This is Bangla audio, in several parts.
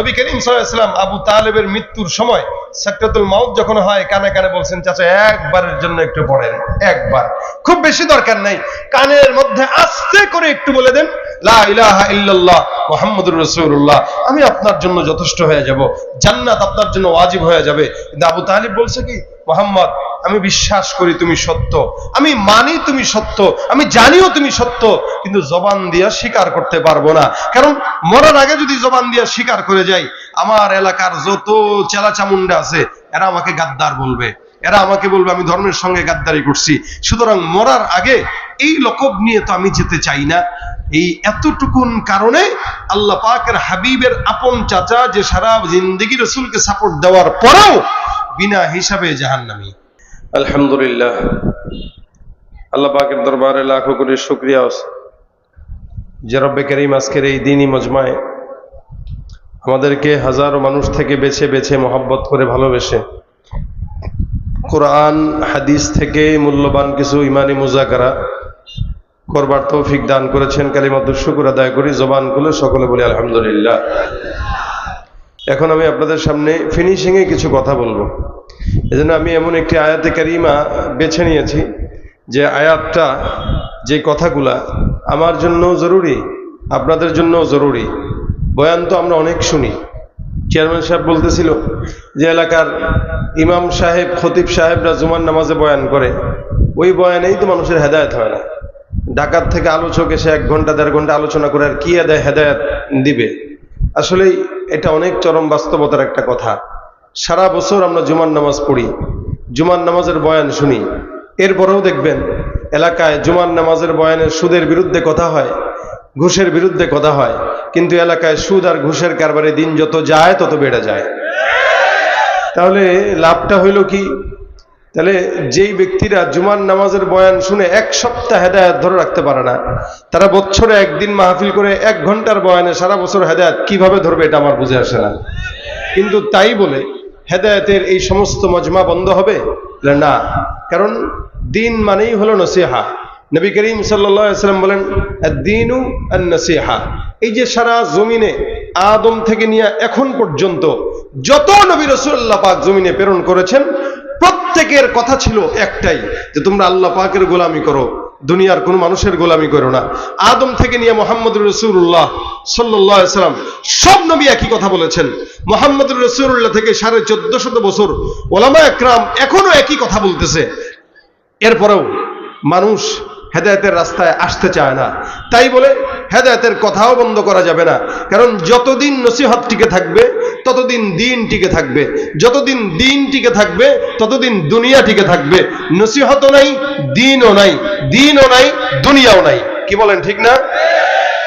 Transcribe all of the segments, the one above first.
নবী করিম সাল্লাম আবু তালেবের মৃত্যুর সময় সাকরাতুল মাউত যখন হয়, কানে কানে বলছেন, চাচা, একবারের জন্য একটু পড়েন, একবার। খুব বেশি দরকার নাই। কানের মধ্যে আস্তে করে একটু বলে দেন আমি আপনার জন্য যথেষ্ট হয়ে যাব। জান্নাত আপনার জন্য ওয়াজিব হয়ে যাবে। কিন্তু আবু তালিব বলছে কি, মোহাম্মদ, আমি বিশ্বাস করি তুমি সত্য। আমি মানি তুমি সত্য। আমি জানিও তুমি সত্য। কিন্তু জবান দিয়া স্বীকার করতে পারব না। কারণ মরার আগে যদি জবান দিয়া স্বীকার করে যাই, আমার এলাকার যত চেলা চামুন্ডা আছে, এরা আমাকে গাদ্দার বলবে। এরা আমাকে বলবে, আমি ধর্মের সঙ্গে গাদ্দারি করছি। সুতরাং মরার আগে এই লকব নিয়ে তো আমি যেতে চাই না। এই এতটুকুন কারণে আল্লাহ পাকের হাবিবের আপন চাচা যে সারা জিন্দগি রসুলকে সাপোর্ট দেওয়ার পরেও বিনা হিসাবে জাহান্নামী। আলহামদুলিল্লাহ। আল্লাহ পাকের দরবারে লাখো কোটি শুক্রিয়া। যে রব্বে করিম আজকের এই দিনই মজমায় আমাদেরকে হাজারো মানুষ থেকে বেছে বেছে মহাব্বত করে ভালোবেসে কোরআন, হাদিস থেকে মূল্যবান কিছু ইমানি মুজাকারা করবার তৌফিক দান করেছেন কালিমাতুর শুকুর আদায় করি, জবান খুলে সকলে বলি আলহামদুলিল্লাহ। এখন আমি আপনাদের সামনে ফিনিশিংয়ে কিছু কথা বলব। এজন্য আমি এমন একটি আয়াতে কারিমা বেছে নিয়েছি যে আয়াতটা, যে কথাগুলা আমার জন্য জরুরি, আপনাদের জন্য জরুরি। বয়ান তো আমরা অনেক শুনি। চেয়ারম্যান সাহেব বলতেছিল যে এলাকার ইমাম সাহেব, খতিব সাহেবরা জুমার নামাজে বয়ান করে, ওই বয়ানেই তো মানুষের হেদায়ত হয় না। ঢাকার থেকে আলোচক এসে এক ঘণ্টা, দেড় ঘণ্টা আলোচনা করে আর কি এদায় হেদায়ত দিবে? আসলে এটা অনেক চরম বাস্তবতার একটা কথা। সারা বছর আমরা জুমার নামাজ পড়ি। জুমার নামাজের বয়ান শুনি। এরপরেও দেখবেন, এলাকায় জুমার নামাজের বয়ানের সুদের বিরুদ্ধে কথা হয়, ঘুষের বিরুদ্ধে কথা হয়। কিন্তু এলাকায় সুদ আর ঘুষের কারবারে দিন যত যায়, তত বেড়ে যায়। তাহলে লাভটা হইল কি? তাহলে যেই ব্যক্তিরা জুমার নামাজের বয়ান শুনে এক সপ্তাহ হেদায়ত ধরে রাখতে পারে না, তারা বছরে একদিন মাহফিল করে এক ঘণ্টার বয়ানে সারা বছর হেদায়াত কীভাবে ধরবে এটা আমার বুঝে আসে না। কিন্তু তাই বলে হেদায়তের এই সমস্ত মজমা বন্ধ হবে? না। কারণ দিন মানেই হলো নসিহা। নবী করিম সাল্লাম বলেন দিনু আর নসিহা এই যে সারা জমিনে আদম থেকে নিয়ে এখন পর্যন্ত যত নবী রসুল্লাহ পাক জমিনে প্রেরণ করেছেন প্রত্যেকের কথা ছিল একটাই, যে তোমরা আল্লাহ পাকের গোলামি করো, দুনিয়ার কোন মানুষের গোলামি করো না। আদম থেকে নিয়ে মোহাম্মদ রসুল্লাহ সাল্লাম, সব নবী একই কথা বলেছেন। মোহাম্মদ রসুল্লাহ থেকে সাড়ে চোদ্দ শত বছর ওলামা একরাম এখনও একই কথা বলতেছে। এরপরেও মানুষ হেদায়তের রাস্তায় আসতে চায় না। তাই বলে হেদায়তের কথাও বন্ধ করা যাবে না। কারণ যতদিন নসিহত টিকে থাকবে, ততদিন দিন টিকে থাকবে। যতদিন দিন টিকে থাকবে, ততদিন দুনিয়া টিকে থাকবে। নসিহতও নাই, দিনও নাই। দিনও নাই, দুনিয়াও নাই। কি বলেন, ঠিক না?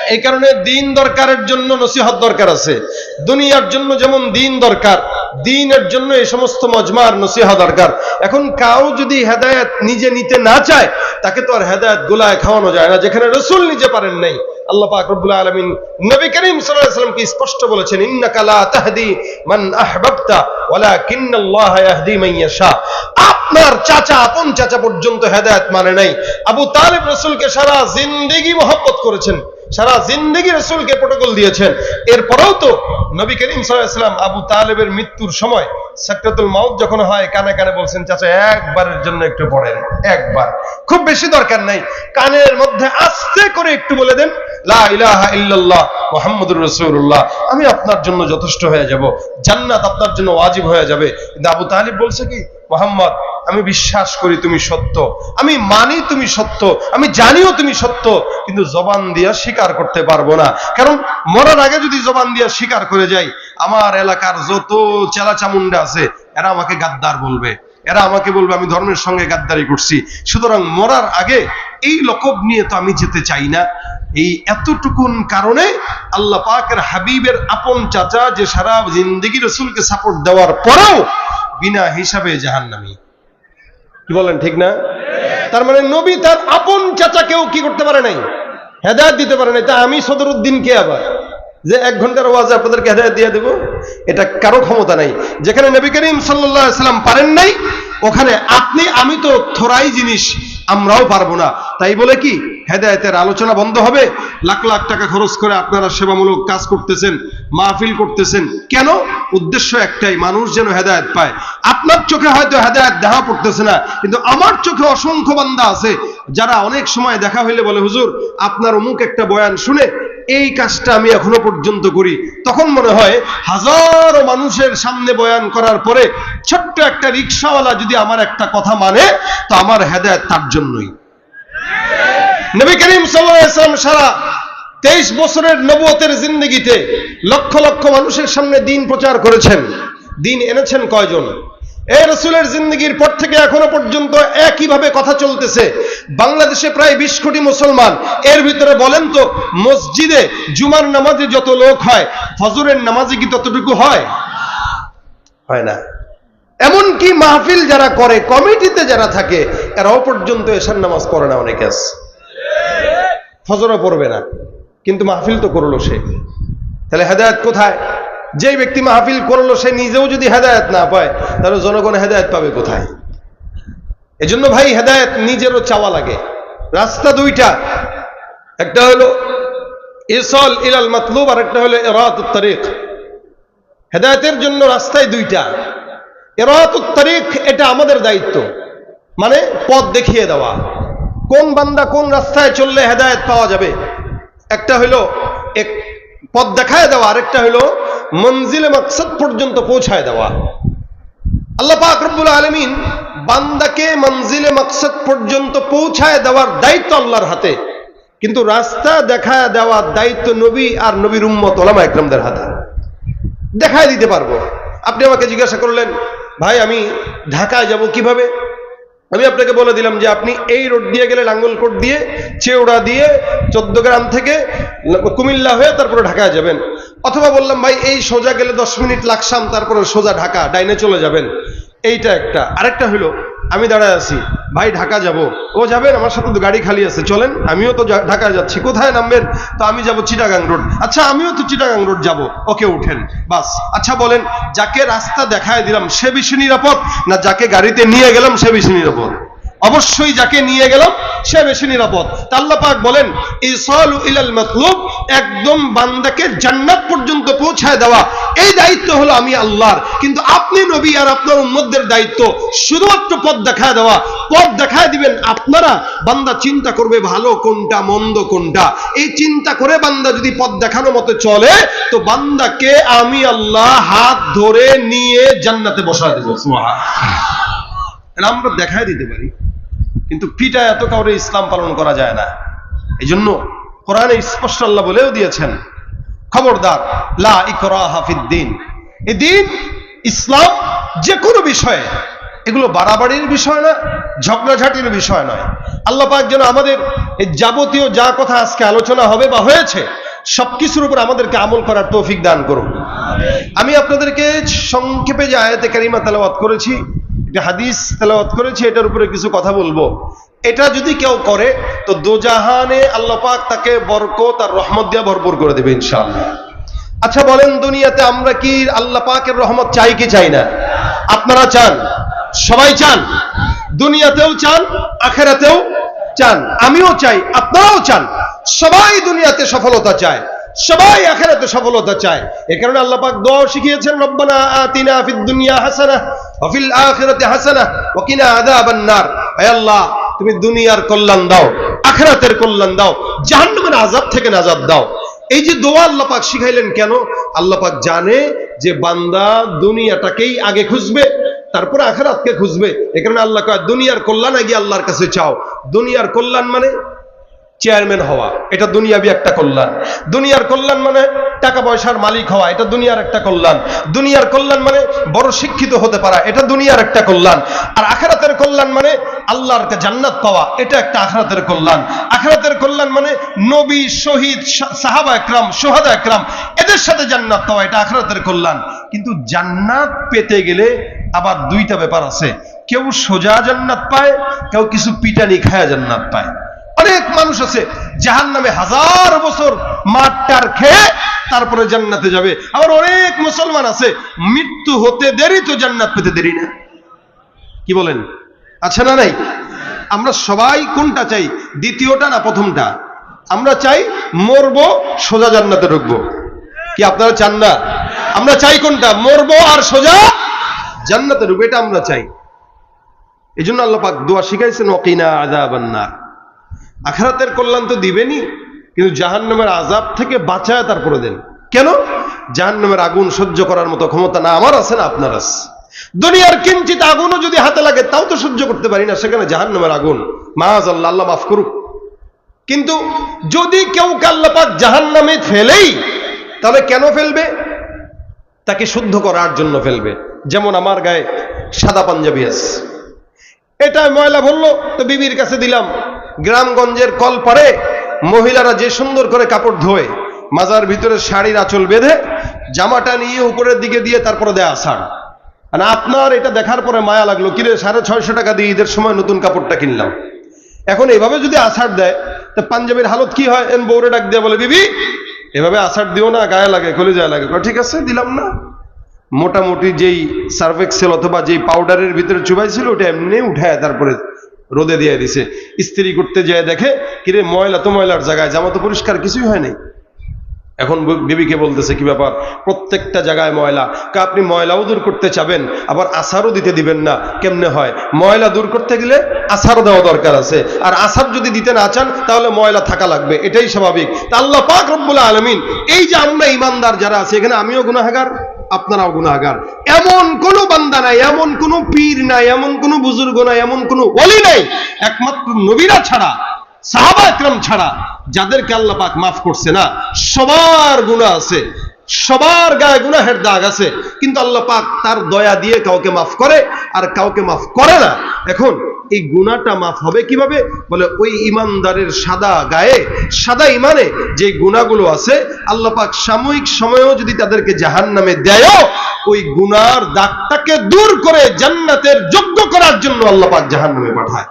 এই কারণে দিন দরকারের জন্য নসিহত দরকার আছে। দুনিয়ার জন্য যেমন দিন দরকার দিনের জন্য এই সমস্ত মজমার নসিহা দরকার। এখন কাউ যদি হেদায়ত নিজে নিতে না চায়, তাকে তো আর হেদায়ত গোলায় খাওয়ানো যায় না, যেখানে রসুল নিজে পারেন নাই। আল্লাহ পাক রব্বুল আলামিন নবী করিম সাল্লাল্লাহু আলাইহি ওয়াসাল্লামকে স্পষ্ট বলেছেন, ইন্নাকা লা তাহদি মান আহবাবতা, ওয়ালাকিন্নাল্লাহা ইয়াহদি মান ইয়াশা। আপনার চাচা, আপন চাচা পর্যন্ত হেদায়েত মানে নাই। আবু তালিব রসুলকে সারা জিন্দেগি মহব্বত করেছেন। সারা জিন্দগি রসুলকে প্রোটোকল দিয়েছেন। এরপরেও তো নবী করিম সাল্লাম আবু তালেবের মৃত্যুর সময় সাকরাতুল মাউত যখন হয়, কানে কানে বলছেন, চাচা, একবারের জন্য একটু পড়েন, একবার। খুব বেশি দরকার নাই। কানের মধ্যে আস্তে করে একটু বলে দেন আমি আপনার জন্য যথেষ্ট হয়ে যাব। জান্নাত আপনার জন্য ওয়াজিব হয়ে যাবে। কিন্তু আবু তালিব বলছে কি, মোহাম্মদ, আমি বিশ্বাস করি তুমি সত্য। আমি মানি তুমি সত্য। আমি জানিও তুমি সত্য। কিন্তু জবান দিয়া স্বীকার করতে পারব না। কারণ মরার আগে যদি জবান দিয়া স্বীকার করে যাই, আমার এলাকার যত চেলা চামুন্ডা আছে, এরা আমাকে গাদ্দার বলবে। এরা আমাকে বলবে, আমি ধর্মের সঙ্গে গাদ্দারি করছি। সুতরাং মরার আগে এই লকব নিয়ে তো আমি যেতে চাই না। এই এতটুকুন কারণে আল্লাহ পাকের হাবিবের আপন চাচা যে সারা জিন্দগি রসুলকে সাপোর্ট দেওয়ার পরেও বিনা হিসাবে জাহান্নামী। কি বলেন, ঠিক না? তার মানে নবী তার আপন চাচাকেও কি করতে পারে নাই? হেদায়ত দিতে পারে নাই। তা আমি সদরুদ্দিন কে আবার? যে এক ঘণ্টার ওয়াজে আপনাদেরকে হেদায়ত দিয়ে দেবো, এটা কারও ক্ষমতা নাই। যেখানে নবী করিম সাল্লাম পারেন নাই, ওখানে আপনি, আমি তো থোড়াই জিনিস আমরাও পারব না। তাই বলে কি? হেদায়েতের আলোচনা বন্ধ হবে? লাখ লাখ টাকা খরচ করে আপনারা সেবামূলক কাজ করতেছেন, মাহফিল করতেছেন। কেন? উদ্দেশ্য একটাই, মানুষ যেন হেদায়েত পায়। আপনার চোখে হয়তো হেদায়েত দেখা পড়তেছে না, কিন্তু আমার চোখে অসংখ্য বান্দা আছে, যারা অনেক সময় দেখা হইলে বলে, হুজুর, আপনার অমুক একটা বয়ান শুনে এই কাজটা আমি এখনও পর্যন্ত করি। তখন মনে হয়, হাজারো মানুষের সামনে বয়ান করার পরে ছোট্ট একটা রিক্সাওয়ালা যদি আমার একটা কথা মানে তো আমার হেদায়ত তার জন্যই। নবী করিম সাল্লাম সারা তেইশ বছরের নবতের জিন্দগিতে লক্ষ লক্ষ মানুষের সামনে দিন প্রচার করেছেন। দিন এনেছেন কয়জন? এই রসুলের জিন্দগির পর থেকে এখনও পর্যন্ত একইভাবে কথা চলতেছে। বাংলাদেশে প্রায় বিশ কোটি মুসলমান। এর ভিতরে বলেন তো, মসজিদে জুমার নামাজে যত লোক হয়, ফজরের নামাজে কি ততটুকু হয়? হয় না। এমনকি মাহফিল যারা করে, কমিটিতে যারা থাকে, এরাও পর্যন্ত এসার নামাজ পড়ে না অনেকে আছে। ফজরও পড়বে না, কিন্তু মাহফিল তো করল সে। তাহলে হেদায়ত কোথায়? যে ব্যক্তি মাহফিল করল, সে নিজেও যদি হেদায়ত না পায়, তাহলে জনগণ হেদায়ত পাবে কোথায়? এজন্য ভাই, হেদায়ত নিজেরও চাওয়া লাগে। রাস্তা দুইটা। একটা হলো ইসল ইলাল মাতলুব আর একটা হলো এরাত তারিখ। হেদায়তের জন্য রাস্তায় দুইটা। এরাত তারিখ, এটা আমাদের দায়িত্ব। মানে পথ দেখিয়ে দেওয়া। কোন বান্দা কোন রাস্তায় চললে হেদায়ত পাওয়া যাবে? একটা হইল এক পথ দেখায় দেওয়া, আরেকটা হইল মঞ্জিলে মকসদ পর্যন্ত পৌঁছায় দেওয়া। আল্লাহ পাক রব্বুল আলমিন বান্দাকে মঞ্জিলে মকসদ পর্যন্ত পৌঁছায় দেওয়ার দায়িত্ব আল্লাহর হাতে। কিন্তু রাস্তা দেখায় দেওয়ার দায়িত্ব নবী আর নবীর উম্মত ওলামা একরমদের হাতে। দেখায় দিতে পারব। আপনি আমাকে জিজ্ঞাসা করলেন ভাই, আমি ঢাকায় যাব কীভাবে? আমি আপনাকে বলে দিলাম যে আপনি এই রোড দিয়ে গেলে লাঙ্গলকোট দিয়ে, চেওড়া দিয়ে, চোদ্দ গ্রাম থেকে কুমিল্লা হয়ে তারপরে ঢাকায় যাবেন। অথবা বললাম, ভাই, এই সোজা গেলে দশ মিনিট লাগসাম, তারপরে সোজা ঢাকা, ডাইনে চলে যাবেন। এইটা একটা। আরেকটা হলো, আমি দাঁড়ায় আছি, ভাই ঢাকা যাব। ও যাবেন আমার সাথে তো গাড়ি খালি আছে, চলেন। আমিও তো ঢাকায় যাচ্ছি। কোথায় নামবেন? তো আমি যাব চিটাগাং রোড। আচ্ছা আমিও তো চিটাগাং রোড যাব। ওকে, উঠেন। বাস। আচ্ছা বলেন, যাকে রাস্তা দেখায় দিলাম, সে বেশি নিরাপদ? না, যাকে গাড়িতে নিয়ে গেলাম, সে বেশি নিরাপদ? অবশ্যই যাকে নিয়ে গেলাম, সে বেশি নিরাপদ। আল্লাহ পাক বলেন একদম বান্দাকে জান্নাত পর্যন্ত পৌঁছায় দেওয়া। এই দায়িত্ব হলো আমি আল্লাহর। কিন্তু আপনি নবী আর আপনার উম্মতদের দায়িত্ব শুধুমাত্র পথ দেখায় দেওয়া। পথ দেখায় দিবেন আপনারা, বান্দা চিন্তা করবে ভালো কোনটা, মন্দ কোনটা। এই চিন্তা করে বান্দা যদি পথ দেখানো মতো চলে, তো বান্দাকে আমি আল্লাহ হাত ধরে নিয়ে জান্নাতে বসায় দেবো। আমরা দেখায় দিতে পারি। কিন্তু পিটা এত কাউরে ইসলাম পালন করা যায় না। এই জন্য কোরআনে স্পষ্ট আল্লাহ বলেও দিয়েছেন, খবরদার, লা ইকরা হাফিদ্দিন এই দিন ইসলাম যে কোনো বিষয়ে, এগুলো বাড়াবাড়ির বিষয় না, ঝগড়াঝাটির বিষয় নয়। আল্লাহ পাক যেন আমাদের এই যাবতীয় যা কথা আজকে আলোচনা হবে বা হয়েছে, সবকিছুর উপর আমাদেরকে আমল করার তৌফিক দান করুন। আমি আপনাদেরকে সংক্ষেপে যে আয়াতে কারিমা তেলাওয়াত করেছি একটা হাদিস তেলাওয়াত করেছি, এটার উপরে কিছু কথা বলব। এটা যদি কেউ করে, তো দোজাহানে আল্লাহ পাক তাকে বরকত আর রহমত দিয়ে ভরপুর করে দেবে ইনশাআল্লাহ। আচ্ছা বলেন দুনিয়াতে আমরা কি আল্লাহ পাকের রহমত চাই কি চাই না? আপনারা চান? সবাই চান? দুনিয়াতেও চান, আখেরাতেও চান। আমিও চাই, আপনারাও চান। সবাই দুনিয়াতে সফলতা চায়, সবাই আখেরাতে সফলতা চায়। এ কারণে আল্লাহ পাক দোয়া শিখিয়েছেন, রব্বানা আতিনা ফিদ দুনিয়া হাসানাহ ওয়া ফিল আখিরাতি হাসানাহ ওয়া কিনা আযাবান নার হে আল্লাহ, তুমি দুনিয়ার কল্যাণ দাও, আখেরাতের কল্যাণ দাও, জাহান্নামের আযাব থেকে নাজাত দাও। এই যে দোয়া আল্লাহ পাক শিখাইলেন কেন? আল্লাহ পাক জানে যে বান্দা দুনিয়াটাকেই আগে খুঁজবে, তারপরে আখেরাতকে খুঁজবে। এ কারণে আল্লাহ কয়, দুনিয়ার কল্যাণ আগে আল্লাহর কাছে চাও। দুনিয়ার কল্যাণ মানে চেয়ারম্যান হওয়া, এটা দুনিয়াবি একটা কল্যাণ। দুনিয়ার কল্যাণ মানে টাকা পয়সার মালিক হওয়া, এটা দুনিয়ার একটা কল্যাণ। দুনিয়ার কল্যাণ মানে বড় শিক্ষিত হতে পারা, এটা দুনিয়ার একটা কল্যাণ। আর আখেরাতের কল্যাণ মানে আল্লাহর জান্নাত পাওয়া, এটা একটা আখেরাতের কল্যাণ। আখেরাতের কল্যাণ মানে নবী, শহীদ সাহাবা একরাম, সোহাদা একরাম, এদের সাথে জান্নাত পাওয়া, এটা আখেরাতের কল্যাণ। কিন্তু জান্নাত পেতে গেলে আবার দুইটা ব্যাপার আছে। কেউ সোজা জান্নাত পায়, কেউ কিছু পিটানি খায়া জান্নাত পায়। অনেক মানুষ আছে জাহান নামে হাজার বছর মাঠটার খেয়ে তারপরে জান্নাতে যাবে। আবার অনেক মুসলমান আছে, মৃত্যু হতে দেরি তো জান্নাত পেতে দেরি না। কি বলেন? আছে না নাই? আমরা সবাই কোনটা চাই, দ্বিতীয়টা না প্রথমটা? আমরা চাই মরবো, সোজা জান্নাতে ঢুকবো। কি আপনারা চান না? আমরা চাই কোনটা, মরবো আর সোজা জান্নাতে ঢুকবো, এটা আমরা চাই। এই জন্য আল্লাহ পাক দোয়া শিখাইছেন ওকিনা আজাবান্নার আখারাতের কল্যাণ তো দিবেনই, কিন্তু জাহান্নামের আজাব থেকে বাঁচায় তারপরে দেন। কেন? জাহান্নামের আগুন সহ্য করার মতো ক্ষমতা না আমার আছে, না আপনার আছে। দুনিয়ার কিঞ্চিত আগুনও যদি হাতে লাগে, তাও তো সহ্য করতে পারি না, সেখানে জাহান্নামের আগুন। মাজ আল্লাহ আল্লাহ মাফ করুক। কিন্তু যদি কেউ কাল্লাপাক জাহান নামে ফেলেই, তাহলে কেন ফেলবে? তাকে শুদ্ধ করার জন্য ফেলবে। যেমন আমার গায়ে সাদা পাঞ্জাবি আছে। এটা ময়লা বলল তো বিবির কাছে দিলাম। গ্রামগঞ্জের কল পারে মহিলারা যে সুন্দর করে কাপড় ধোয়, মাজার ভিতরে শাড়ির আঁচল বেঁধে, জামাটা নিয়ে উপরের দিকে দিয়ে তারপরে দেয় আষাঢ় মানে আপনার এটা দেখার পরে মায়া লাগল, কিরে, সাড়ে ছয়শো টাকা দিয়ে ঈদের সময় নতুন কাপড়টা কিনলাম। এখন এভাবে যদি আষাঢ় দেয়, তা পাঞ্জাবির হালত কি হয়? এন বৌরে ডাক দিয়ে বলে, বিবি, এভাবে আষাঢ় দিও না, গায়ে লাগে কলে যায় লাগে। ঠিক আছে, দিলাম না। মোটামুটি যেই সার্ভেক্সেল অথবা যেই পাউডারের ভিতরে চুবাইছিল, ওটা এমনি উঠায় তারপরে রোদে দিয়ে দিছে। ইস্ত্রি করতে যায় দেখে, কিরে, ময়লা তো ময়লার জায়গায়, জামা তো পরিষ্কার, কিছুই হয় নাই? এখন বিবিকে বলতেছে, কি ব্যাপার? প্রত্যেকটা জায়গায় ময়লা। কা, আপনি ময়লাও দূর করতে চাবেন, আবার আসারও দিতে দিবেন না। কেমনে হয়? ময়লা দূর করতে গেলে আসারও দেওয়া দরকার আছে। আর আসার যদি দিতে না চান, তাহলে ময়লা থাকা লাগবে। এটাই স্বাভাবিক। তা আল্লাহ পাক রব্বুল আলমিন, এই যে আমরা ইমানদার যারা আছে, এখানে আমিও গুনাহাগার? আপনারাও গুণাগার এমন কোন বান্দা নাই, এমন কোন পীর নাই, এমন কোন বুজুর্গ নাই, এমন কোন অলি নাই। একমাত্র নবীরা ছাড়া সাহাবা একরাম ছাড়া, যাদেরকে আল্লাহ পাক মাফ করছে না, সবার গুণা আছে। সবার গায়ে গুনাহের দাগ আছে। কিন্তু আল্লাহ পাক তার দয়া দিয়ে কাউকে মাফ করে, আর কাউকে মাফ করে না। এখন এই গুণাটা মাফ হবে কীভাবে? বলে, ওই ইমানদারের সাদা গায়ে, সাদা ইমানে যে গুণাগুলো আছে, আল্লাহ পাক সাময়িক সময়েও যদি তাদেরকে জাহান নামে দেয় ওই গুনার দাগটাকে দূর করে জান্নাতের যোগ্য করার জন্য আল্লাহ পাক জাহান নামে পাঠায়।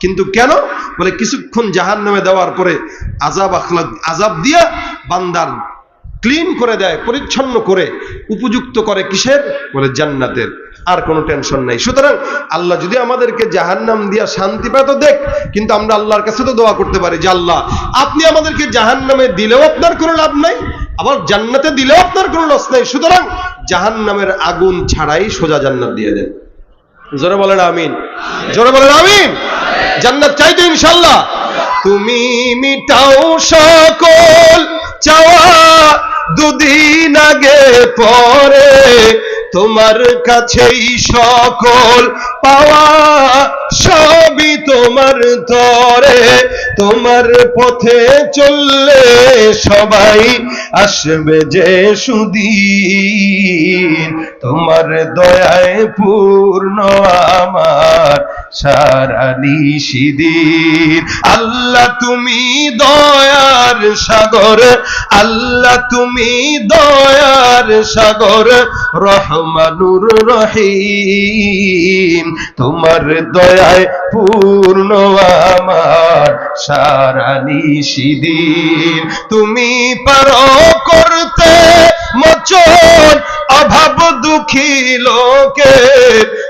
কিন্তু কেন? বলে, কিছুক্ষণ জাহান নামে দেওয়ার পরে আজাব আখলাক আজাব দিয়া বান্দার ক্লিন করে দেয়, পরিচ্ছন্ন করে, উপযুক্ত করে কিসের? বলে জান্নাতের। আর কোনো টেনশন নাই। সুতরাং আল্লাহ যদি আমাদেরকে জাহান্নাম দিয়া শান্তি পায় তো দেখ, কিন্তু আমরা আল্লাহর কাছে তো দোয়া করতে পারি যে আল্লাহ, আপনি আমাদেরকে জাহান্নামে দিলেও আপনার কোনো লাভ নাই, আবার জান্নাতে দিলেও আপনার কোনো লস নাই। সুতরাং জাহান্নামের আগুন ছাড়াই সোজা জান্নাত দিয়ে দেন। জোরে বলেন আমিন। জোরে বলেন আমিন। জান্নাত চাই তো ইনশাল্লাহ তুমি মিটাও সকল চাওয়া দুদিন আগে পরে তোমার কাছেই সকল পাওয়া সবই তোমার তরে। তোমার পথে চললে সবাই আসবে যে সুদিন। তোমার দয়ায় পূর্ণ আমার সারা নিশিদিন আল্লাহ তুমি দয়ার সাগর, আল্লাহ তুমি দয়ার সাগর, রহমানুর রহিম। তোমার দয়ায় পূর্ণ আমার সারা নিশিদিন তুমি পারো করতে, মোচন, অভাব দুঃখী লোকে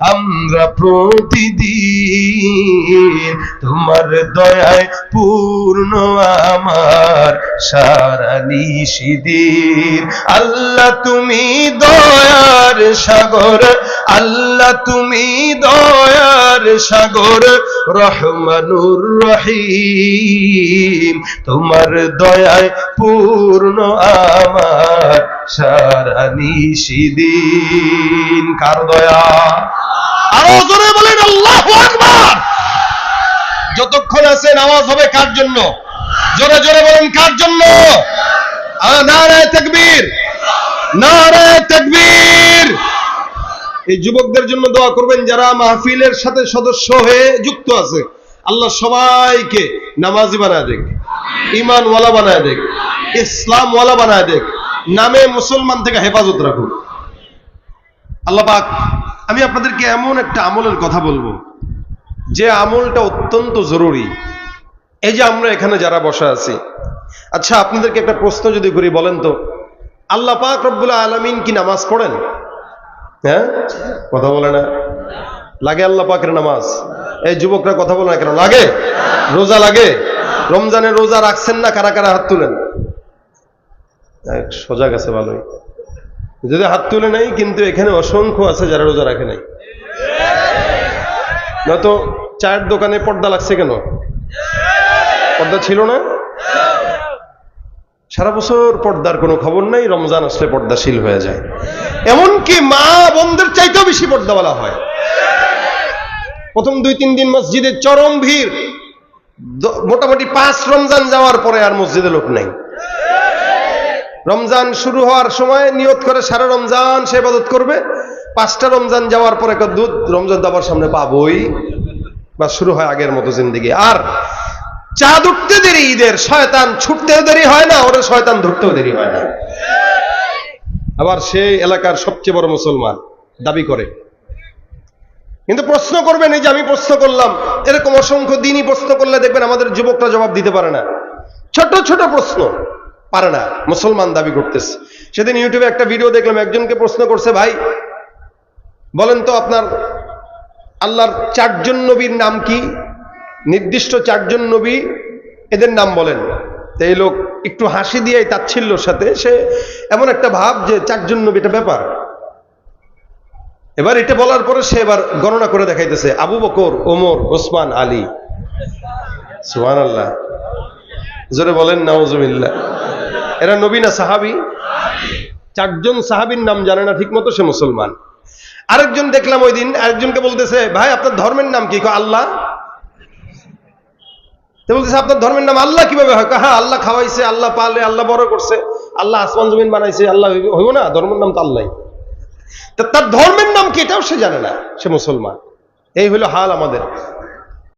আমরা প্রতিদিন তোমার দয়ায় পূর্ণ আমার সারা নিশিদিন। আল্লাহ তুমি দয়ার সাগর, আল্লাহ তুমি দয়ার সাগর, রহমানুর রহিম। তোমার দয়ায় পূর্ণ আমার সারা নিশিদিন। কার দয়া? আরও জোরে বলেন, আল্লাহ যতক্ষণ আছে নামাজ হবে কার জন্য? জোরে জোরে বলেন, কার জন্য? এই যুবকদের জন্য দোয়া করবেন যারা মাহফিলের সাথে সদস্য হয়ে যুক্ত আছে। আল্লাহ সবাইকে নামাজি বানা দেখ ইমানওয়ালা বানায় দেখ ইসলামওয়ালা বানায় দেখ নামে মুসলমান থেকে হেফাজত রাখুক। আল্লাহ পাক আমি আপনাদেরকে এমন একটা আমলের কথা বলব। যে আমলটা অত্যন্ত জরুরি। এই যে আমরা এখানে যারা বসা আছি। আচ্ছা আপনাদেরকে একটা প্রশ্ন যদি করি বলেন তো, আল্লাহ পাক রব্বুল আলমিন কি নামাজ পড়েন? হ্যাঁ? কথা বলে না। লাগে আল্লাহ পাকের নামাজ? এই যুবকরা কথা বলে না কেন? লাগে? রোজা লাগে? রমজানের রোজা রাখছেন না? কারা কারা হাত তুলেন? এক, সজাগ আছে ভালোই। যদি হাত তুলে নাই, কিন্তু এখানে অসংখ্য আছে যারা রোজা রাখে নাই। নয়তো চায়ের দোকানে পর্দা লাগছে কেন? পর্দা ছিল না? সারা বছর পর্দার কোনো খবর নাই, রমজান আসলে পর্দাশীল হয়ে যায়। এমনকি মা বন্ধের চাইতেও বেশি পর্দা বলা হয়। প্রথম দুই, তিন দিন মসজিদে চরম ভিড়। মোটামুটি পাঁচ রমজান যাওয়ার পরে আর মসজিদে লোক নাই। রমজান শুরু হওয়ার সময় নিয়ত করে সারা রমজান সে ইবাদত করবে। পাঁচটা রমজান যাওয়ার পরে দুধ, রমজান দাবার সামনে পাবই। বা শুরু হয় আগের মতো জিন্দিগি। আর চাঁদ উঠতে দেরি ঈদের, শয়তান ছুটতেও দেরি হয় না, ওরা শয়তান ধরতেও দেরি হয় না। আবার সে এলাকার সবচেয়ে বড় মুসলমান দাবি করে। কিন্তু প্রশ্ন করবেন, এই যে আমি প্রশ্ন করলাম, এরকম অসংখ্য দিনই প্রশ্ন করলে দেখবেন আমাদের যুবকরা জবাব দিতে পারে না। ছোট ছোট প্রশ্ন। পারে না, মুসলমান দাবি করতেছে। সেদিন ইউটিউবে একটা ভিডিও দেখলাম, একজনকে প্রশ্ন করছে, ভাই, বলেন তো আপনার আল্লাহর চারজন নবীর নাম কি? নির্দিষ্ট চারজন নবী এদের নাম বলেন। তো এই লোক একটু হাসি দিয়ে তাচ্ছিল্যর সাথে, সে এমন একটা ভাব যে চারজন নবী এটা ব্যাপার। এবার এটা বলার পরে সে এবার গণনা করে দেখাইতেছে, আবু বকর, ওমর, ওসমান, আলী। সুহান আল্লাহ জোরে বলেন, নাউজুবিল্লাহ। এরা নবী না সাহাবি? চারজন সাহাবীর নাম জানে না ঠিক মতো সে মুসলমান। আরেকজন দেখলাম ওই দিন, আরেকজনকে বলতেছে, ভাই, আপনার ধর্মের নাম কি? আল্লাহ। বলতেছে, আপনার ধর্মের নাম আল্লাহ কীভাবে হয়? হ্যাঁ আল্লাহ খাওয়াইছে, আল্লাহ পালে, আল্লাহ বড় করছে, আল্লাহ আসমান জমিন বানাইছে, আল্লাহ হইব- না, ধর্মের নাম তো আল্লাহ তার ধর্মের নাম কি? এটাও সে জানে না, সে মুসলমান। এই হলো হাল আমাদের।